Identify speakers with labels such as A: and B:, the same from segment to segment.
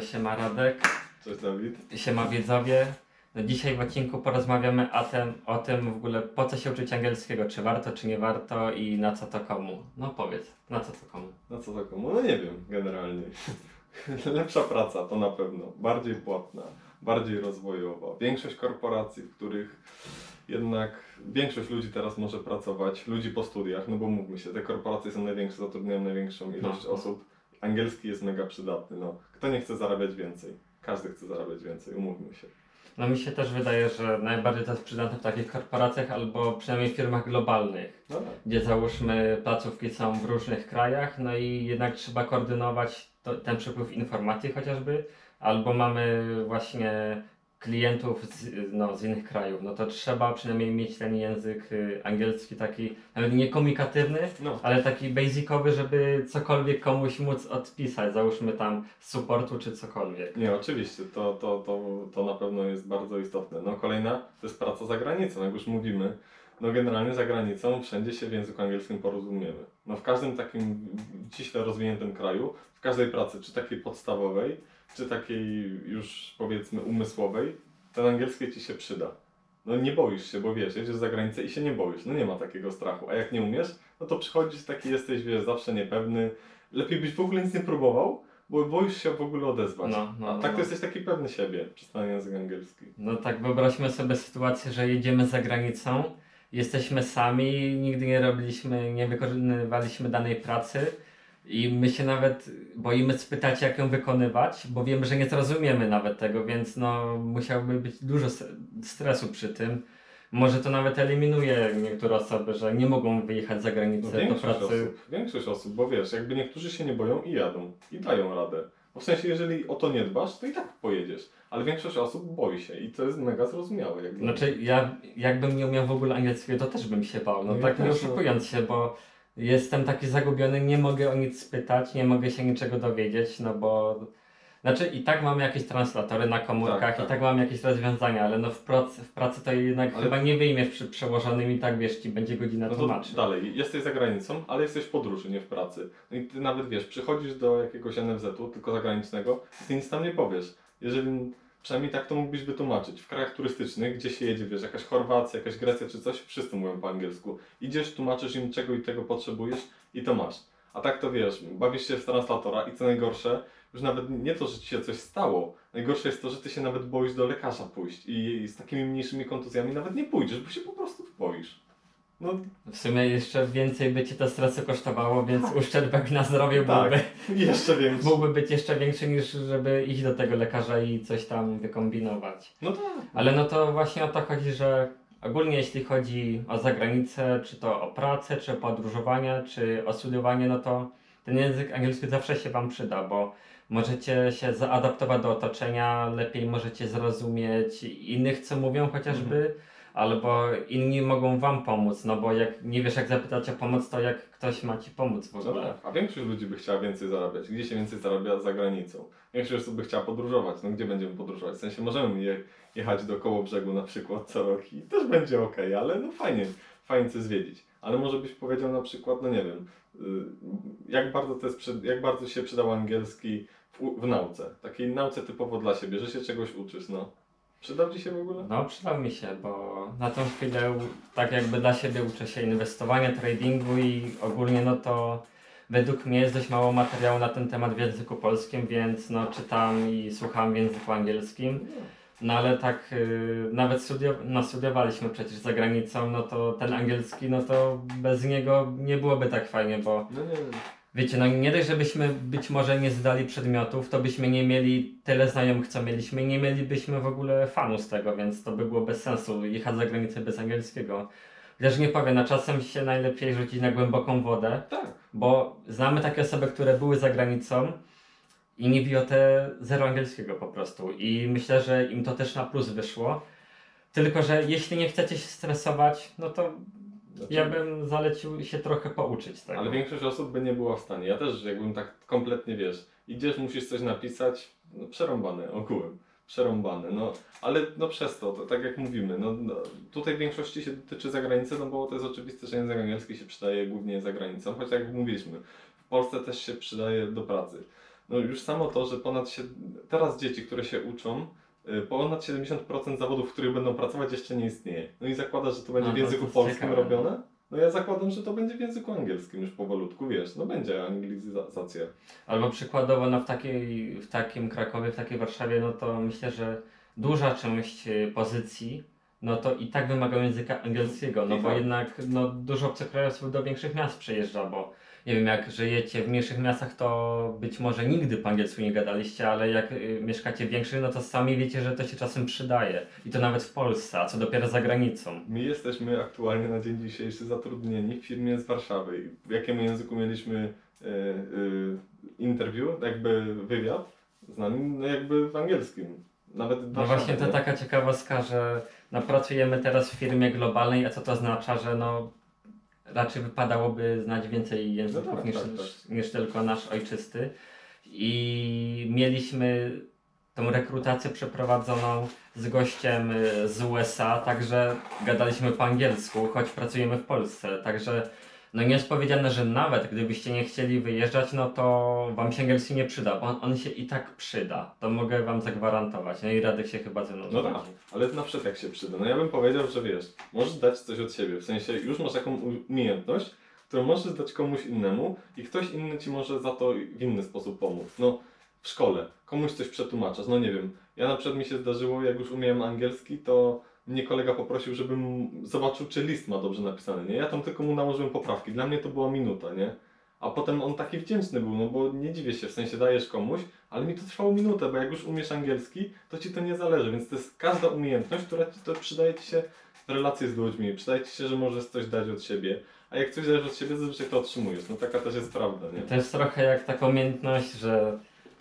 A: to się ma Radek,
B: Cześć Dawid.
A: się ma wiedzowie. No dzisiaj w odcinku porozmawiamy o tym, o tym w ogóle po co się uczyć angielskiego, czy warto, czy nie warto i na co to komu. No powiedz, na co to komu.
B: No co taką? No nie wiem, generalnie. Lepsza praca to na pewno. Bardziej płatna, bardziej rozwojowa. Większość korporacji, w których jednak większość ludzi teraz może pracować, ludzi po studiach, no bo mówmy się, te korporacje są największe, zatrudniają największą ilość
A: No.
B: osób. Angielski jest mega przydatny. No. Kto nie chce zarabiać więcej? Każdy chce zarabiać więcej, umówmy się.
A: No mi się też wydaje, że najbardziej to jest przydatne w takich korporacjach albo przynajmniej firmach globalnych,
B: No tak.
A: gdzie załóżmy placówki są w różnych krajach, no i jednak trzeba koordynować to, ten przepływ informacji chociażby, albo mamy właśnie klientów z, no, z innych krajów, no to trzeba przynajmniej mieć ten język y, angielski taki, nawet nie komunikatywny,
B: No.
A: ale taki basicowy, żeby cokolwiek komuś móc odpisać, załóżmy tam z supportu czy cokolwiek.
B: Nie, oczywiście, to, to, to, to na pewno jest bardzo istotne. No kolejna to jest praca za granicą, jak już mówimy. No generalnie za granicą wszędzie się w języku angielskim porozumiemy. No w każdym takim ściśle rozwiniętym kraju, w każdej pracy, czy takiej podstawowej, czy takiej już powiedzmy umysłowej, ten angielski ci się przyda. No nie boisz się, bo wiesz, jedziesz za granicę i się nie boisz, no nie ma takiego strachu. A jak nie umiesz, no to przychodzisz taki jesteś, wiesz, zawsze niepewny. Lepiej byś w ogóle nic nie próbował, bo boisz się w ogóle odezwać.
A: No, no,
B: A tak
A: no.
B: to jesteś taki pewny siebie, przystanie język angielski.
A: No tak, wyobraźmy sobie sytuację, że jedziemy za granicą, jesteśmy sami, nigdy nie robiliśmy, nie wykonywaliśmy danej pracy i my się nawet boimy spytać, jak ją wykonywać, bo wiemy, że nie zrozumiemy nawet tego, więc no musiałby być dużo stresu przy tym. Może to nawet eliminuje niektóre osoby, że nie mogą wyjechać za
B: No,
A: granicę do
B: większość,
A: pracy.
B: osób, większość osób, bo wiesz, jakby niektórzy się nie boją i jadą, i dają radę. Bo w sensie, jeżeli o to nie dbasz, to i tak pojedziesz. Ale większość osób boi się i to jest mega zrozumiałe. Jak.
A: Znaczy, ja jakbym nie umiał w ogóle angielskiego, to też bym się bał. No
B: No ja
A: tak nie
B: też, no.
A: oszukując się, bo jestem taki zagubiony, nie mogę o nic spytać, nie mogę się niczego dowiedzieć, no bo... Znaczy i tak mam jakieś translatory na komórkach,
B: Tak, tak.
A: i tak mam jakieś rozwiązania, ale no w pracy, w pracy to jednak
B: Ale-
A: chyba nie wyjmiesz przy przełożonym i tak wiesz, ci będzie godzina
B: No
A: tłumaczy.
B: dalej, jesteś za granicą, ale jesteś w podróży, nie w pracy. No i ty nawet wiesz, przychodzisz do jakiegoś NFZ-u, tylko zagranicznego, ty nic tam nie powiesz. Jeżeli, przynajmniej tak to mógłbyś wytłumaczyć. W krajach turystycznych, gdzie się jedzie, wiesz, jakaś Chorwacja, jakaś Grecja czy coś, wszyscy mówią po angielsku. Idziesz, tłumaczysz im czego i tego potrzebujesz i to masz. A tak to wiesz, bawisz się w translatora i co najgorsze, już nawet nie to, że ci się coś stało. Najgorsze jest to, że ty się nawet boisz do lekarza pójść i, z takimi mniejszymi kontuzjami nawet nie pójdziesz, bo się po prostu boisz. No
A: W sumie jeszcze więcej by ci to stresu kosztowało, więc uszczerbek na zdrowiu
B: Tak.
A: byłby,
B: Jeszcze więcej.
A: mógłby być jeszcze większy niż żeby iść do tego lekarza i coś tam wykombinować.
B: No tak.
A: Ale no to właśnie o to chodzi, że ogólnie jeśli chodzi o zagranicę, czy to o pracę, czy o podróżowanie, czy o studiowanie, no to ten język angielski zawsze się Wam przyda, bo możecie się zaadaptować do otoczenia, lepiej możecie zrozumieć innych, co mówią chociażby, albo inni mogą Wam pomóc, no bo jak nie wiesz jak zapytać o pomoc, to jak ktoś ma Ci pomóc w
B: No
A: ogóle.
B: tak. A większość ludzi by chciała więcej zarabiać. Gdzie się więcej zarabia? Za granicą. Większość osób by chciała podróżować. No gdzie będziemy podróżować? W sensie możemy je, jechać do koło brzegu na przykład co rok i też będzie ok, ale no fajnie, fajnie coś zwiedzić. Ale może byś powiedział na przykład, no nie wiem, y, jak bardzo, to jest, jak bardzo się przydał angielski w, w nauce? Takiej nauce typowo dla siebie, że się czegoś uczysz, no. Przydał Ci się w ogóle?
A: No, przydał mi się, bo na tą chwilę tak jakby dla siebie uczę się inwestowania, tradingu i ogólnie no to według mnie jest dość mało materiału na ten temat w języku polskim, więc no czytam i słucham w języku angielskim. No ale tak y, nawet studio, no, studiowaliśmy przecież za granicą, no to ten angielski, no to bez niego nie byłoby tak fajnie, bo
B: No nie wiem.
A: Wiecie, no nie dość, żebyśmy być może nie zdali przedmiotów, to byśmy nie mieli tyle znajomych, co mieliśmy, i nie mielibyśmy w ogóle fanu z tego, więc to by było bez sensu jechać za granicę bez angielskiego. Chociaż nie powiem, no czasem się najlepiej rzucić na głęboką wodę,
B: Tak.
A: bo znamy takie osoby, które były za granicą i nie biją te zero angielskiego po prostu. I myślę, że im to też na plus wyszło. Tylko, że jeśli nie chcecie się stresować, no to
B: Znaczy-
A: ja bym zalecił się trochę pouczyć tego.
B: Ale większość osób by nie była w stanie. Ja też, jakbym tak kompletnie wiesz, idziesz, musisz coś napisać, no przerąbane ogółem. Przerąbane, no ale no przez to, to tak jak mówimy, no, no tutaj w większości się dotyczy zagranicy, no bo to jest oczywiste, że język angielski się przydaje głównie za granicą, choć jak mówiliśmy, w Polsce też się przydaje do pracy. No już samo to, że ponad się, teraz dzieci, które się uczą, y, ponad 70% zawodów, w których będą pracować jeszcze nie istnieje. No i zakłada, że to będzie
A: No,
B: w języku polskim
A: ciekawe.
B: robione. No ja zakładam, że to będzie w języku angielskim już powolutku, wiesz, no będzie anglizacja.
A: Albo przykładowo no w, takiej, w takim Krakowie, w takiej Warszawie, no to myślę, że duża część y, pozycji, no to i tak wymaga języka angielskiego, no
B: I
A: bo
B: tak.
A: jednak no, dużo obcokrajowców do większych miast przyjeżdża, bo nie wiem, jak żyjecie w mniejszych miastach, to być może nigdy po angielsku nie gadaliście, ale jak y, mieszkacie w większych, no to sami wiecie, że to się czasem przydaje. I to nawet w Polsce, a co dopiero za granicą.
B: My jesteśmy aktualnie na dzień dzisiejszy zatrudnieni w firmie z Warszawy. I W jakim języku mieliśmy e, e, interview, jakby wywiad z nami, no jakby w angielskim. Nawet w
A: No
B: Warszawie,
A: właśnie to
B: nie?
A: taka ciekawostka, że no, pracujemy teraz w firmie globalnej, a co to oznacza, że no raczej wypadałoby znać więcej języków
B: No tak,
A: niż,
B: tak,
A: niż tylko nasz ojczysty. I mieliśmy tą rekrutację przeprowadzoną z gościem y, z USA, także gadaliśmy po angielsku, choć pracujemy w Polsce. Także no nie jest powiedziane, że nawet gdybyście nie chcieli wyjeżdżać, no to wam się angielski nie przyda, bo on, on się i tak przyda. To mogę wam zagwarantować. No i Radek się chyba ze mną
B: No tak,
A: zgodzi.
B: ale na przykład jak się przyda. No ja bym powiedział, że wiesz, możesz dać coś od siebie, w sensie już masz jakąś umiejętność, którą możesz dać komuś innemu i ktoś inny ci może za to w inny sposób pomóc. No w szkole, komuś coś przetłumaczasz, no nie wiem, ja na przykład mi się zdarzyło, jak już umiałem angielski, to mnie kolega poprosił, żebym zobaczył, czy list ma dobrze napisany, nie? Ja tam tylko mu nałożyłem poprawki, dla mnie to była minuta, nie? A potem on taki wdzięczny był, no bo nie dziwię się, w sensie dajesz komuś, ale mi to trwało minutę, bo jak już umiesz angielski, to ci to nie zależy, więc to jest każda umiejętność, która ci to przydaje ci się w relacji z ludźmi, przydaje ci się, że możesz coś dać od siebie, a jak coś dajesz od siebie, zazwyczaj to otrzymujesz, no taka też jest prawda, nie?
A: To jest trochę jak taka umiejętność, że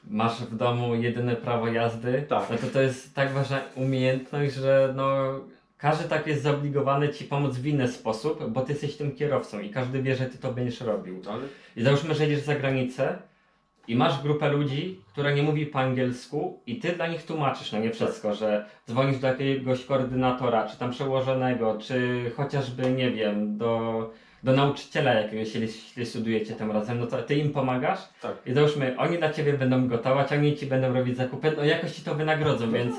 A: masz w domu jedyne prawo jazdy.
B: Tak.
A: No to to jest tak ważna umiejętność, że no każdy tak jest zobligowany ci pomóc w inny sposób, bo ty jesteś tym kierowcą i każdy wie, że ty to będziesz robił.
B: Ale
A: I załóżmy, że jedziesz za granicę i masz grupę ludzi, która nie mówi po angielsku i ty dla nich tłumaczysz, no nie wszystko, że dzwonisz do jakiegoś koordynatora, czy tam przełożonego, czy chociażby, nie wiem, do, do nauczyciela jakiegoś, jeśli studujecie tym razem, no to ty im pomagasz
B: tak.
A: i załóżmy, oni dla ciebie będą gotować, oni ci będą robić zakupy, no jakoś ci to wynagrodzą, więc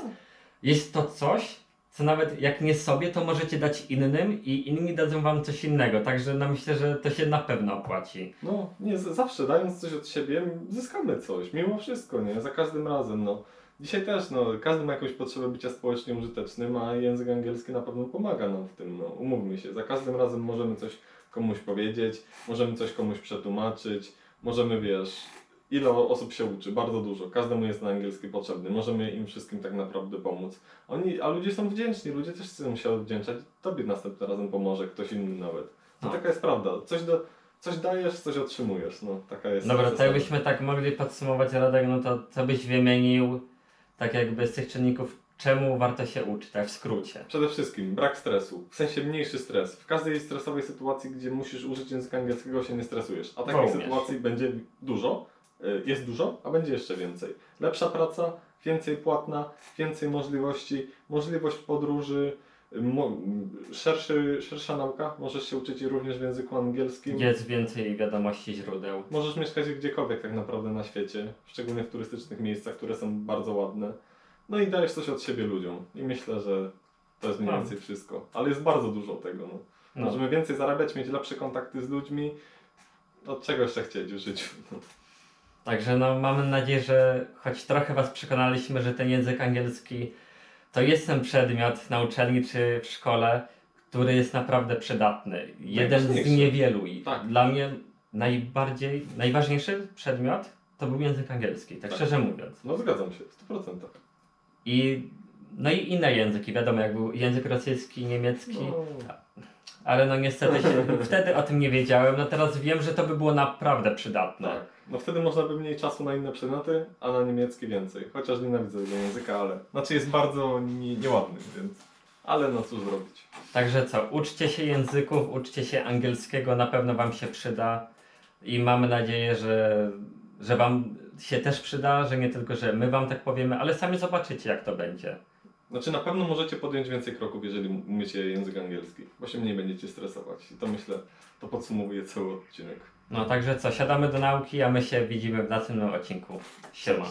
A: jest to coś, co nawet jak nie sobie, to możecie dać innym i inni dadzą wam coś innego, także no myślę, że to się na pewno opłaci.
B: No, nie, z- zawsze dając coś od siebie, zyskamy coś, mimo wszystko, nie? Za każdym razem, no. Dzisiaj też, no, każdy ma jakąś potrzebę bycia społecznie użytecznym, a język angielski na pewno pomaga nam w tym, no, umówmy się. Za każdym razem możemy coś komuś powiedzieć, możemy coś komuś przetłumaczyć, możemy, wiesz, ile osób się uczy, bardzo dużo, każdemu jest na angielski potrzebny, możemy im wszystkim tak naprawdę pomóc. Oni, a ludzie są wdzięczni, ludzie też chcą się odwdzięczać, tobie następnym razem pomoże, ktoś inny nawet. No,
A: No.
B: taka jest prawda, coś do, Coś dajesz, coś otrzymujesz, no taka jest
A: Dobra, to jakbyśmy tak mogli podsumować Radek, no to co byś wymienił tak jakby z tych czynników, czemu warto się uczyć, tak w skrócie.
B: Przede wszystkim brak stresu, w sensie mniejszy stres. W każdej stresowej sytuacji, gdzie musisz użyć języka angielskiego się nie stresujesz, a takich sytuacji będzie dużo, y, jest dużo, a będzie jeszcze więcej. Lepsza praca, więcej płatna, więcej możliwości, możliwość podróży, szerszy, szersza nauka, możesz się uczyć również w języku angielskim.
A: Jest więcej wiadomości źródeł.
B: Możesz mieszkać gdziekolwiek tak naprawdę na świecie, szczególnie w turystycznych miejscach, które są bardzo ładne. No i dajesz coś od siebie ludziom. I myślę, że to jest mniej więcej wszystko. Ale jest bardzo dużo tego. No.
A: No.
B: Możemy więcej zarabiać, mieć lepsze kontakty z ludźmi. Od czego jeszcze chcieć w życiu? No.
A: Także no mamy nadzieję, że choć trochę Was przekonaliśmy, że ten język angielski to jest ten przedmiot na uczelni czy w szkole, który jest naprawdę przydatny. Jeden z
B: Najważniejszy.
A: niewielu i
B: Tak.
A: dla mnie najbardziej, najważniejszy przedmiot to był język angielski, tak,
B: Tak.
A: szczerze mówiąc.
B: no zgadzam się, w 100%.
A: I no i inne języki, wiadomo, jak był język rosyjski, niemiecki,
B: No.
A: Ale no niestety się, wtedy o tym nie wiedziałem, no teraz wiem, że to by było naprawdę przydatne.
B: Tak. No wtedy można by mniej czasu na inne przedmioty, a na niemiecki więcej. Chociaż nienawidzę tego języka, ale... Znaczy jest bardzo nie, nieładny, więc... Ale no cóż zrobić.
A: Także co, uczcie się języków, uczcie się angielskiego, na pewno Wam się przyda i mamy nadzieję, że, że Wam się też przyda, że nie tylko, że my Wam tak powiemy, ale sami zobaczycie jak to będzie.
B: Znaczy na pewno możecie podjąć więcej kroków, jeżeli umiecie język angielski, bo się mniej będziecie stresować. I to myślę, to podsumowuje cały odcinek.
A: No także co, siadamy do nauki, a my się widzimy w następnym odcinku. Siema.